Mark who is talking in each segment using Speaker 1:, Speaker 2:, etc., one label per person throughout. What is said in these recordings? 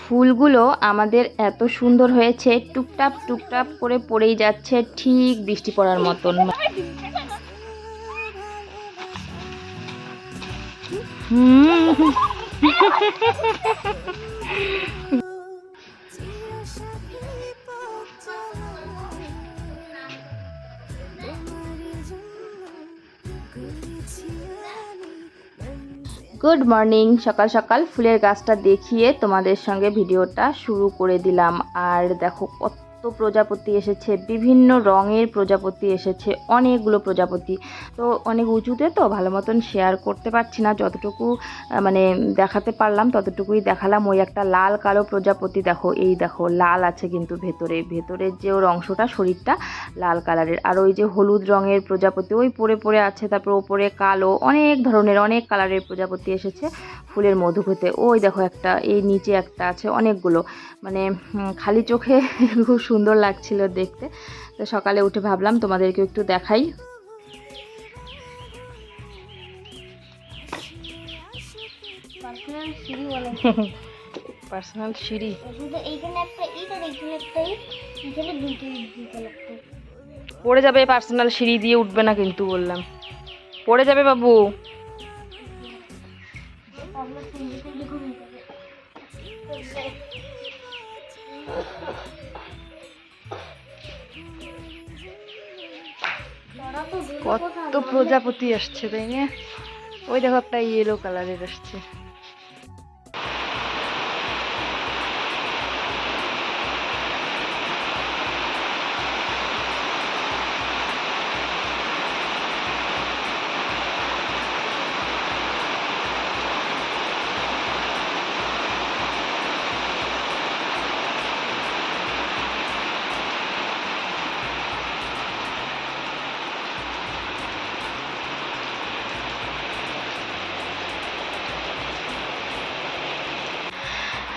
Speaker 1: ফুলগুলো আমাদের এত সুন্দর হয়েছে টুকটাপ টুকটাপ করে পড়েই যাচ্ছে ঠিক বৃষ্টি পড়ার মতন। গুড মর্নিং সকাল সকাল ফুলের গাছটা দেখিয়ে তোমাদের সঙ্গে ভিডিওটা শুরু করে দিলাম। আর দেখো কত প্রজাপতি এসেছে, বিভিন্ন রঙের প্রজাপতি এসেছে, অনেকগুলো প্রজাপতি। তো অনেক উঁচুতে তো ভালো মতন শেয়ার করতে পারছি না, যতটুকু মানে দেখাতে পারলাম ততটুকুই দেখালাম। ওই একটা লাল কালো প্রজাপতি দেখো, এই দেখো, লাল আছে কিন্তু ভেতরে। ভেতরের যে ওর অংশটা, শরীরটা লাল কালারের। আর ওই যে হলুদ রঙের প্রজাপতি, ওই পড়ে পড়ে আছে, তারপর ওপরে কালো, অনেক ধরনের, অনেক কালারের প্রজাপতি এসেছে ফুলের মধু খেতে ওই দেখো একটা, এই নিচে একটা আছে, অনেকগুলো। মানে খালি চোখে খুব সুন্দর লাগছিল দেখতে। তো সকালে উঠে ভাবলাম তোমাদেরকে একটু দেখাই।
Speaker 2: পার্সোনাল সিঁড়ি
Speaker 1: পড়ে যাবে পার্সোনাল সিঁড়ি দিয়ে উঠবে না কিন্তু বললাম। পড়ে যাবে বাবু। কত প্রজাপতি আসছে তাই না? ওই দেখো একটা ইয়েলো কালারের আসছে।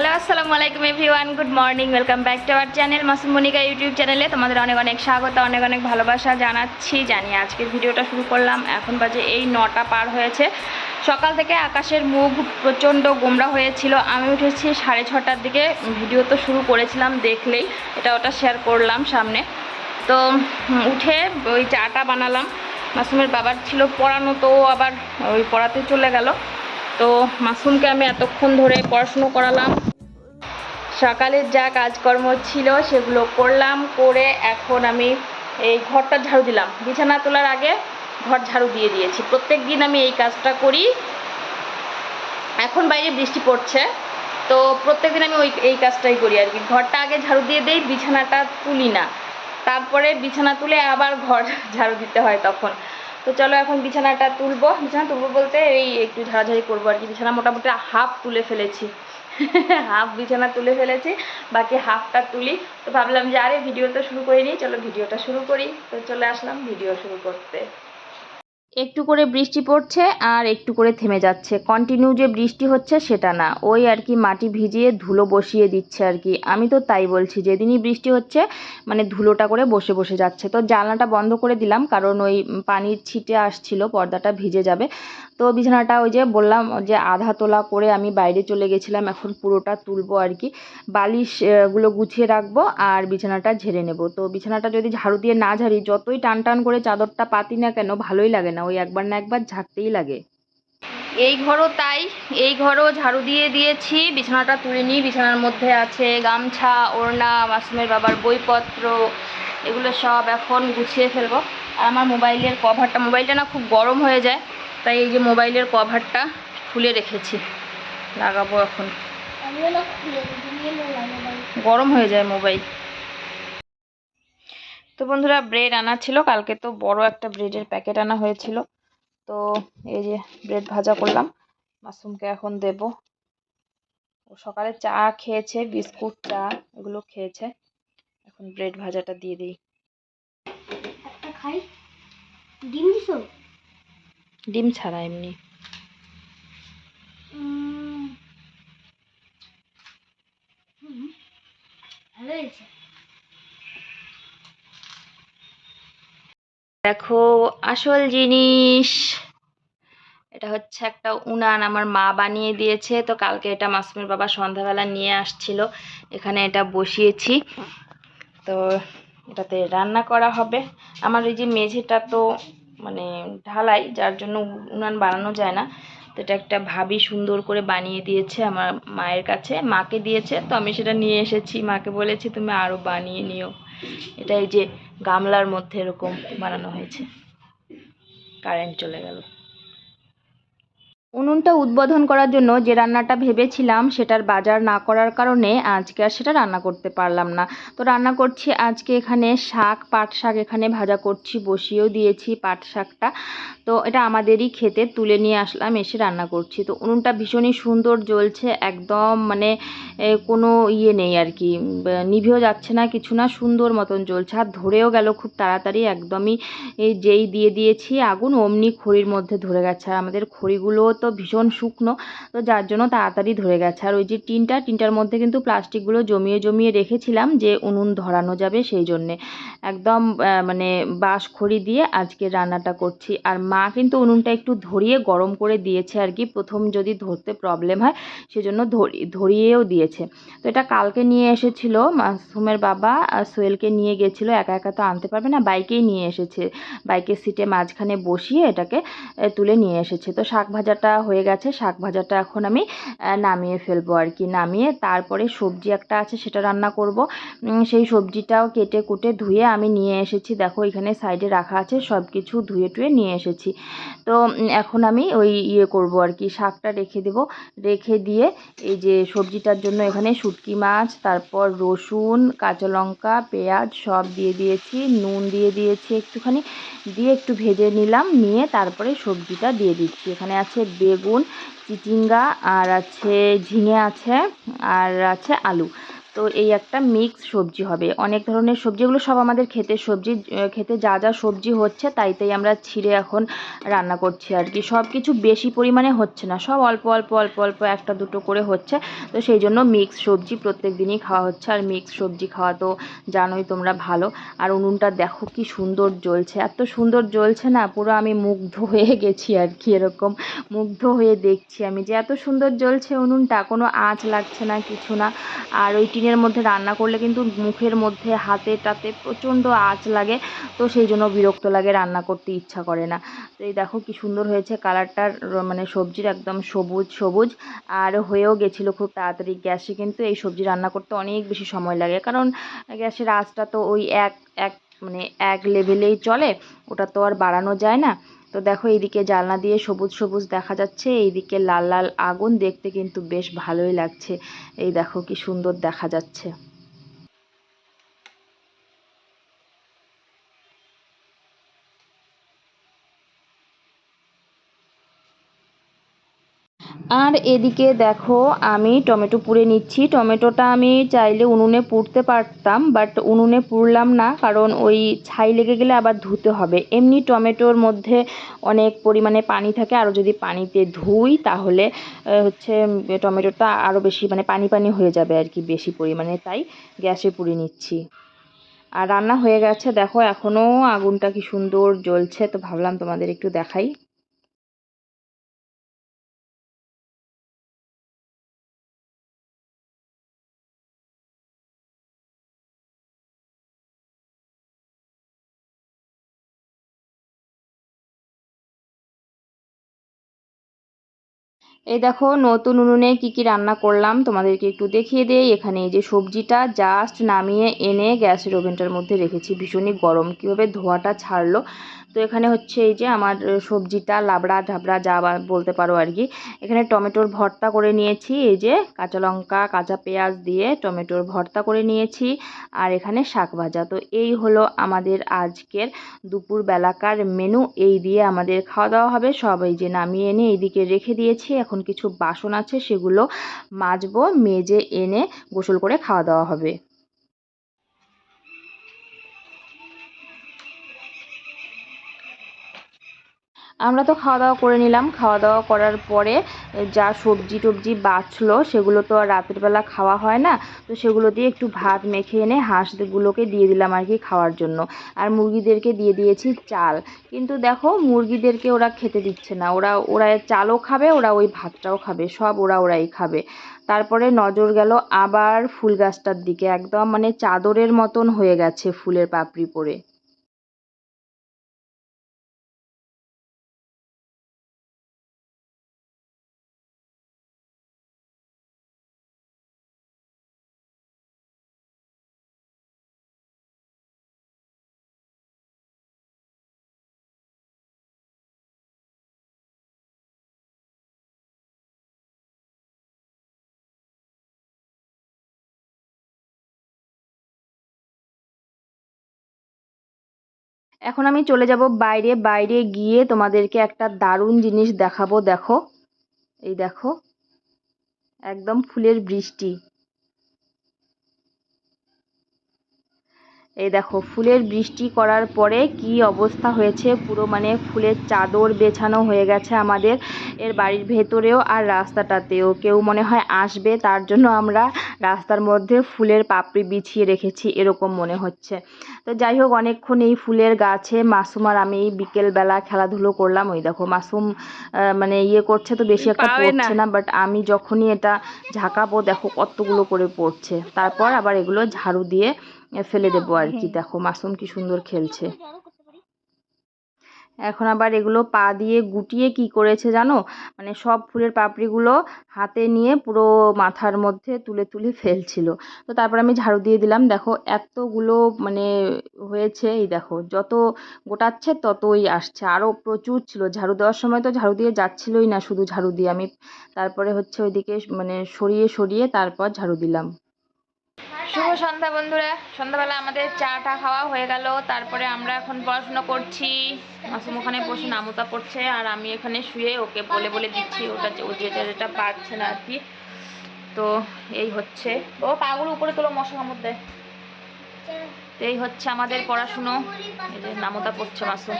Speaker 1: হ্যালো আসসালামু আলাইকুম everyone good morning welcome back to our channel Masum Monika YouTube চ্যানেলে তোমাদের অনেক অনেক স্বাগত, অনেক অনেক ভালোবাসা জানাচ্ছি জানি আজকের ভিডিওটা শুরু করলাম। এখন বাজে এই নটা পার হয়েছে। সকাল থেকে আকাশের মুখ প্রচণ্ড গোমরা হয়েছিল। আমি উঠেছি সাড়ে ছটার দিকে। ভিডিও তো শুরু করেছিলাম দেখলেই। এটা ওটা শেয়ার করলাম সামনে। তো উঠে ওই চাটা বানালাম। মাসুমের বাবার ছিল পড়ানো, তো আবার ওই পড়াতে চলে গেল। তো, মাসুমকে আমি এতক্ষণ ধরে পড়াশুনো করালাম। সকালের যা কাজকর্ম ছিল সেগুলো করলাম, করে এখন আমি এই ঘরটা ঝাড়ু দিলাম। বিছানা তোলার আগে ঘর ঝাড়ু দিয়ে দিয়েছি। প্রত্যেক দিন আমি এই কাজটা করি। এখন বাইরে বৃষ্টি পড়ছে, তো প্রত্যেক দিন আমি ওই এই কাজটাই করি আর কি। ঘরটা আগে ঝাড়ু দিয়ে দেই, বিছানাটা তুলি না। তারপরে বিছানা তুলে আবার ঘর ঝাড়ু দিতে হয় তখন। তো চলো এখন বিছানাটা তুলবো। বিছানা তুলবো বলতে এই একটু ঝাড়াঝাড়ি করব আর কি। বিছানা মোটামুটি হাফ তুলে ফেলেছি। হাফ বিছানা তুলে ফেলেছি, বাকি হাফটা তুলি। তো ভাবলাম যে, আরে ভিডিও তো শুরু করে নিই চলো ভিডিওটা শুরু করি। তো চলে আসলাম ভিডিও শুরু করতে। একটু করে বৃষ্টি পড়ছে আর একটু করে থেমে যাচ্ছে। কন্টিনিউ যে বৃষ্টি হচ্ছে সেটা না। ওই আর কি মাটি ভিজিয়ে ধুলো বসিয়ে দিচ্ছে আর কি। আমি তো তাই বলছি, যেদিনই বৃষ্টি হচ্ছে মানে ধুলোটা করে বসে বসে যাচ্ছে। তো জানলাটা বন্ধ করে দিলাম, কারণ ওই পানির ছিটে আসছিল, পর্দাটা ভিজে যাবে। তো বিছানাটা ওই যে বললাম যে আধা তোলা করে আমি বাইরে চলে গেছিলাম এখন পুরোটা তুলবো আর কি। বালিশ আহ, গুলো গুছিয়ে রাখব আর বিছানাটা ঝেড়ে নেব। তো বিছানাটা যদি ঝাড়ু দিয়ে না ঝাড়ি যতই টান টান করে চাদরটা পাতি না কেন ভালোই লাগে না ওই একবার না একবার ঝাড়তেই লাগে। এই ঘরও তাই এই ঘরও ঝাড়ু দিয়ে দিয়েছি বিছানাটা তুলে নিই বিছানার মধ্যে আছে গামছা ওড়না মাসুমের বাবার বইপত্র এগুলো সব এখন গুছিয়ে ফেলব। আর আমার মোবাইলের কভারটা মোবাইলটা না খুব গরম হয়ে যায় তাই এই যে মোবাইলের কভারটা খুলে রেখেছি। লাগাবো এখন। গরম হয়ে যায় মোবাইল। তো বন্ধুরা ব্রেড আনা ছিল। কালকে তো বড় একটা ব্রেডের প্যাকেট আনা হয়েছিল। তো এই যে ব্রেড ভাজা করলাম। মাশরুমকে এখন দেব। ও সকালে চা খেয়েছে, বিস্কুট, চা এগুলো খেয়েছে। এখন ব্রেড ভাজাটা দিয়ে দিই।
Speaker 2: একটা খাই। ডিম দিছো?
Speaker 1: ডিম ছাড়া এমনি। দেখো আসল জিনিস এটা হচ্ছে একটা উনান। আমার মা বানিয়ে দিয়েছে তো কালকে এটা মাসুমের বাবা সন্ধ্যাবেলা নিয়ে আসছিল। এখানে এটা বসিয়েছি। তো এটাতে রান্না করা হবে। আমার ওই যে মেঝেটা তো মানে ঢালাই, যার জন্য উনান বানানো যায় না। তো এটা একটা ভাবি সুন্দর করে বানিয়ে দিয়েছে আমার মায়ের কাছে, মাকে দিয়েছে। তো আমি সেটা নিয়ে এসেছি। মাকে বলেছি, তুমি আরও বানিয়ে নিও। এটা এই যে গামলার মধ্যে এরকম বানানো হয়েছে। কারেন্ট চলে গেল। উনুনটা উদ্বোধন করার জন্য যে রান্নাটা ভেবেছিলাম সেটার বাজার না করার কারণে আজকে আর সেটা রান্না করতে পারলাম না। তো রান্না করছি আজকে এখানে শাক, পাট শাক এখানে ভাজা করছি, বসিয়েও দিয়েছি পাট শাকটা। তো এটা আমাদেরই খেতে তুলে নিয়ে আসলাম, এসে রান্না করছি। তো উনুনটা ভীষণই সুন্দর জ্বলছে, একদম মানে কোনো ইয়ে নেই আর কি। নিভেও যাচ্ছে না, কিছু না, সুন্দর মতন জ্বলছে। আর ধরেও গেল খুব তাড়াতাড়ি, একদমই যেই দিয়ে দিয়েছি আগুন, অমনি খড়ির মধ্যে ধরে গেছে। আর আমাদের খড়িগুলো তো ভীষণ শুকনো, তো যার জন্য তাড়াতাড়ি ধরে গেছে। আর ওই যে টিনটা, টিনটার মধ্যে কিন্তু প্লাস্টিকগুলো জমিয়ে জমিয়ে রেখেছিলাম যে উনুন ধরানো যাবে সেই জন্যে। একদম মানে বাঁশ খড়ি দিয়ে আজকে রান্নাটা করছি। আর মা কিন্তু উনুনটা একটু ধরিয়ে গরম করে দিয়েছে আর কি। প্রথম যদি ধরতে প্রবলেম হয়, সেজন্য ধরি, ধরিয়েও দিয়েছে। তো এটা কালকে নিয়ে এসেছিল মাসুমের বাবা সোহেলকে নিয়ে গেছিল। একা একা তো আনতে পারবে না, বাইকেই নিয়ে এসেছে। বাইকের সিটে মাঝখানে বসিয়ে এটাকে তুলে নিয়ে এসেছে। তো শাক ভাজাটা হয়ে গেছে, শাক ভাজাটা এখন আমি নামিয়ে ফেলব আর কি। নামিয়ে তারপরে সবজি একটা আছে, সেটা রান্না করব। সেই সবজিটাও কেটে কুটে ধুয়ে আমি নিয়ে এসেছি। দেখো, এখানে সাইডে রাখা আছে সব কিছু ধুয়ে টুয়ে নিয়ে এসেছি। তো এখন আমি ওই ইয়ে করব আর কি, শাকটা রেখে দেব। রেখে দিয়ে এই যে সবজিটার জন্য এখানে শুটকি মাছ, তারপর রসুন, কাঁচা লঙ্কা, পেঁয়াজ সব দিয়ে দিয়েছি, নুন দিয়ে দিয়েছি একটুখানি। দিয়ে একটু ভেজে নিলাম, নিয়ে তারপরে সবজিটা দিয়ে দিচ্ছি। এখানে আছে বেগুন চিচিঙ্গা আর আছে ঝিঙে আছে আর আছে আলু। তো এই একটা মিক্স সবজি হবে। অনেক ধরনের সবজি এগুলো সব আমাদের ক্ষেতের সবজি খেতে যা যা সবজি হচ্ছে তাই তাই আমরা ছিঁড়ে এখন রান্না করছি আর কি। সব কিছু বেশি পরিমাণে হচ্ছে না, সব অল্প অল্প অল্প অল্প একটা দুটো করে হচ্ছে। তো সেই জন্য মিক্স সবজি প্রত্যেক দিনই খাওয়া হচ্ছে আর মিক্স সবজি খাওয়া তো জানোই তোমরা ভালো। আর উনুনটা দেখো কি সুন্দর জ্বলছে, এত সুন্দর জ্বলছে না, পুরো আমি মুগ্ধ হয়ে গেছি আর কি এরকম। মুগ্ধ হয়ে দেখছি আমি যে এত সুন্দর জ্বলছে উনুনটা, কোনো আঁচ লাগছে না, কিছু না। আর ওই টিনের মধ্যে রান্না করলে কিন্তু মুখের মধ্যে হাতে টাতে প্রচণ্ড আঁচ লাগে। তো সেই জন্য বিরক্ত লাগে, রান্না করতে ইচ্ছা করে না। তো এই দেখো কি সুন্দর হয়েছে কালারটার মানে সবজির একদম সবুজ সবুজ। আর হয়েও গেছিল খুব তাড়াতাড়ি গ্যাসে, কিন্তু এই সবজি রান্না করতে অনেক বেশি সময় লাগে। কারণ গ্যাসের আঁচটা তো ওই এক এক মানে এক লেভেলেই চলে, ওটা তো আর বাড়ানো যায় না। তো দেখো এইদিকে জানলা দিয়ে সবুজ সবুজ দেখা যাচ্ছে, এইদিকে লাল লাল আগুন, দেখতে কিন্তু বেশ ভালোই লাগছে। এই দেখো কি সুন্দর দেখা যাচ্ছে। আর এদিকে দেখো, আমি টমেটো পুড়ে নিচ্ছি। টমেটোটা আমি চাইলে উনুনে পুড়তে পারতাম বাট উনুনে পুড়লাম না, কারণ ওই ছাই লেগে গেলে আবার ধুতে হবে। এমনি টমেটোর মধ্যে অনেক পরিমাণে পানি থাকে আরও যদি পানিতে ধুই, তাহলে হচ্ছে টমেটোটা আরও বেশি মানে পানি পানি হয়ে যাবে আর কি, বেশি পরিমাণে। তাই গ্যাসে পুড়ে নিচ্ছি। আর রান্না হয়ে গেছে, দেখো এখনও আগুনটা কি সুন্দর জ্বলছে, তো ভাবলাম তোমাদের একটু দেখাই। এই দেখো, নতুন উনুনে কি কি রান্না করলাম, তোমাদেরকে একটু দেখিয়ে দেই। এখানে এই যে সবজিটা জাস্ট নামিয়ে এনে গ্যাসের ওভেনটার মধ্যে রেখেছি। ভীষণই গরম। কীভাবে ধোঁয়াটা ছাড়লো তো এখানে হচ্ছে এই যে আমার সবজিটা, লাবড়া, ঝাবড়া, যা বলতে পারো আর কি। এখানে টমেটোর ভর্তা করে নিয়েছি, এই যে কাঁচা লঙ্কা, কাঁচা পেঁয়াজ দিয়ে টমেটোর ভর্তা করে নিয়েছি, আর এখানে শাক ভাজা। তো এই হলো আমাদের আজকের দুপুর বেলাকার মেনু। এই দিয়ে আমাদের খাওয়া দাওয়া হবে। সব এই যে নামিয়ে এনে এইদিকে রেখে দিয়েছি। এখন কিছু বাসন আছে, সেগুলো মাজবো, মেজে এনে গোসল করে খাওয়া দাওয়া হবে। আমরা তো খাওয়া দাওয়া করে নিলাম। খাওয়া দাওয়া করার পরে যা সবজি টবজি বাঁচলো, সেগুলো তো আর রাতের বেলা খাওয়া হয় না। তো সেগুলো দিয়ে একটু ভাত মেখে এনে হাঁসগুলোকে দিয়ে দিলাম আর কি খাওয়ার জন্য। আর মুরগিদেরকে দিয়ে দিয়েছি চাল। কিন্তু দেখো, মুরগিদেরকে ওরা খেতে দিচ্ছে না। ওরা ওরা চালও খাবে, ওরা ওই ভাতটাও খাবে। সব ওরা ওরাই খাবে। তারপরে নজর গেল আবার ফুল গাছটার দিকে। একদম মানে চাদরের মতন হয়ে গেছে ফুলের পাপড়ি পড়ে এখন আমি চলে যাব বাইরে। বাইরে গিয়ে তোমাদেরকে একটা দারুণ জিনিস দেখাবো। দেখো, এই দেখো, একদম ফুলের বৃষ্টি। এই দেখো ফুলের বৃষ্টি করার পরে কি অবস্থা হয়েছে? পুরো মানে ফুলের চাদর বেছানো হয়ে গেছে আমাদের এর বাড়ির ভেতরেও আর রাস্তাটাতেও। কেউ মনে হয় আসবে তার জন্য আমরা রাস্তার মধ্যে ফুলের পাপড়ি বিছিয়ে রেখেছি এরকম মনে হচ্ছে। তো যাই হোক অনেকক্ষণ এই ফুলের গাছে মাসুম আর আমি বিকেলবেলা খেলাধুলো করলাম। ওই দেখো মাসুম মানে ইয়ে করছে তো বেশি একটা। পড়ছে না বাট আমি যখনই এটা ঝাঁকাবো দেখো কতগুলো করে পড়ছে। তারপর আবার এগুলো ঝাড়ু দিয়ে ফেলে দেবো আর কি। দেখো মাসুম কি সুন্দর খেলছে। এখন আবার এগুলো পা দিয়ে গুটিয়ে কি করেছে জানো? মানে সব ফুলের পাপড়িগুলো হাতে নিয়ে পুরো মাথার মধ্যে তুলে তুলে ফেলছিল। তো তারপর আমি ঝাড়ু দিয়ে দিলাম। দেখো এতগুলো মানে হয়েছে এই দেখো যত গোটাচ্ছে ততই আসছে। আরও প্রচুর ছিল। ঝাড়ু দেওয়ার সময় তো ঝাড়ু দিয়ে যাচ্ছিলই না শুধু ঝাড়ু দিয়ে। আমি তারপরে হচ্ছে ওইদিকে মানে সরিয়ে সরিয়ে তারপর ঝাড়ু দিলাম। শুভ সন্ধ্যা বন্ধুরা। সন্ধ্যাবেলা আমাদের চাটা খাওয়া হয়ে গেল। তারপরে আমরা এখন পড়াশোনা করছি। মাসুম ওখানে বসে নামতা পড়ছে আর আমি এখানে শুয়ে ওকে বলে বলে দিচ্ছি। ওটা ও যেটা যেটা পারছে না আর কি। তো এই হচ্ছে। ও পাগুলো, উপরে তোলো মশা কামড় দেয় তো এই হচ্ছে আমাদের পড়াশুনো। এই যে নামতা পড়ছে মাসুম।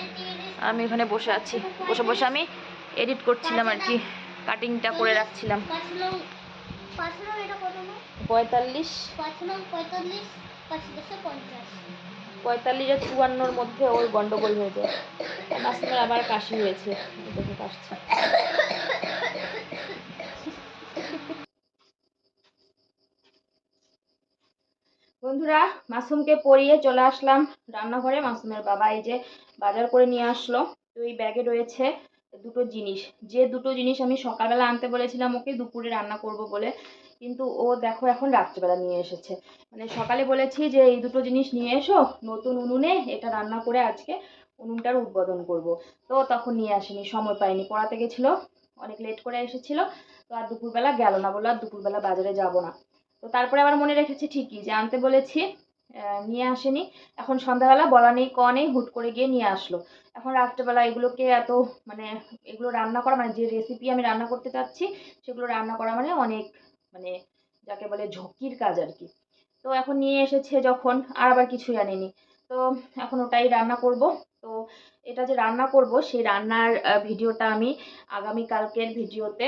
Speaker 1: আর আমি এখানে বসে আছি। বসে বসে আমি এডিট করছিলাম আর কি। কাটিংটা করে রাখছিলাম। পঁয়তাল্লিশ।
Speaker 2: পঁয়তাল্লিশ
Speaker 1: আর চুয়ান্নর মধ্যে ওর গন্ডগোল হয়ে যায়। আবার কাশি হয়েছে। দেখে কাশছে। বন্ধুরা মাসুমকে পরিয়ে চলে আসলাম রান্নাঘরে। মাসুমের বাবা এই যে বাজার করে নিয়ে আসলো। তো এই ব্যাগে রয়েছে দুটো জিনিস। যে দুটো জিনিস আমি সকালবেলা আনতে বলেছিলাম ওকে দুপুরে রান্না করব বলে। কিন্তু ও দেখো এখন রাত্রিবেলা নিয়ে এসেছে। মানে সকালে বলেছি যে, এই দুটো জিনিস নিয়ে এসো, নতুন উনুনে এটা রান্না করে আজকে উনুনটার উদ্বোধন করব। তো তখন নিয়ে আসেনি, সময় পাইনি। পড়াতে গেছিল, অনেক লেট করে এসেছিল, তো আর দুপুরবেলা গেল না বলল আর দুপুরবেলা বাজারে যাব না। তো তারপরে আবার মনে রেখেছি ঠিকই যে, আনতে বলেছি নিয়ে আসেনি। এখন সন্ধ্যাবেলা বলা নেই, ক নেই, হুট করে গিয়ে নিয়ে আসলো। এখন রাত্রেবেলা এগুলোকে এত মানে এগুলো রান্না করা মানে যে রেসিপি আমি রান্না করতে চাচ্ছি, সেগুলো রান্না করা মানে অনেক মানে যাকে বলে ঝক্কির কাজ আর কি তো এখন নিয়ে এসেছে যখন, আর আবার কিছুই আনেনি। তো এখন ওটাই রান্না করব। তো এটা যে রান্না করব, সেই রান্নার ভিডিওটা আমি আগামী কালকের ভিডিওতে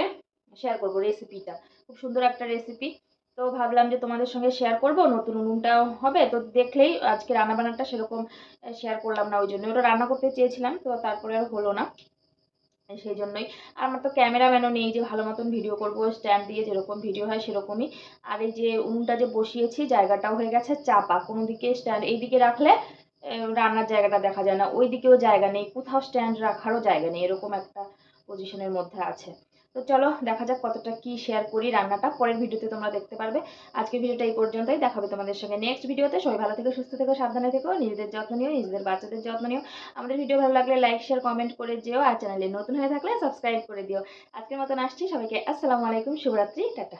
Speaker 1: শেয়ার করব রেসিপিটা খুব সুন্দর একটা রেসিপি তো ভাবলাম যে তোমাদের সঙ্গে শেয়ার করব, নতুন উনুনটাও হবে। তো দেখলেই আজকে রান্নাবান্নাটা সেরকম শেয়ার করলাম না, ওই জন্য ওটা রান্না করতে চেয়েছিলাম, তো তারপরে আর হলো না। সেই জন্যই। আর আমার তো ক্যামেরাম্যানও নেই যে ভালো মতন ভিডিও করব স্ট্যান্ড দিয়ে যেরকম ভিডিও হয় সেরকমই। আর এই যে উনুনটা যে বসিয়েছি, জায়গাটাও হয়ে গেছে চাপা। কোনো দিকে স্ট্যান্ড এই দিকে রাখলে রান্নার জায়গাটা দেখা যায় না। ওই দিকেও জায়গা নেই, কোথাও স্ট্যান্ড রাখারও জায়গা নেই, এরকম একটা পজিশনের মধ্যে আছে। তো চলো দেখা যাক কতটা কি শেয়ার করি রান্নাটা। পরের ভিডিওতে তোমরা দেখতে পারবে। আজকের ভিডিওটা এই পর্যন্তই। দেখাবে তোমাদের সঙ্গে নেক্সট ভিডিওতে। সবাই ভালো থেকে, সুস্থ থেকো, সাবধানে থেকো, নিজেদের যত্ন নিও, নিজেদের বাচ্চাদের যত্ন নিও। আমাদের ভিডিও ভালো লাগলে লাইক শেয়ার কমেন্ট করে যেও আর চ্যানেলে নতুন হয়ে থাকলে সাবস্ক্রাইব করে দিও। আজকের মতন আসছি। সবাইকে আসসালামু আলাইকুম, শুভরাত্রি, টাটা।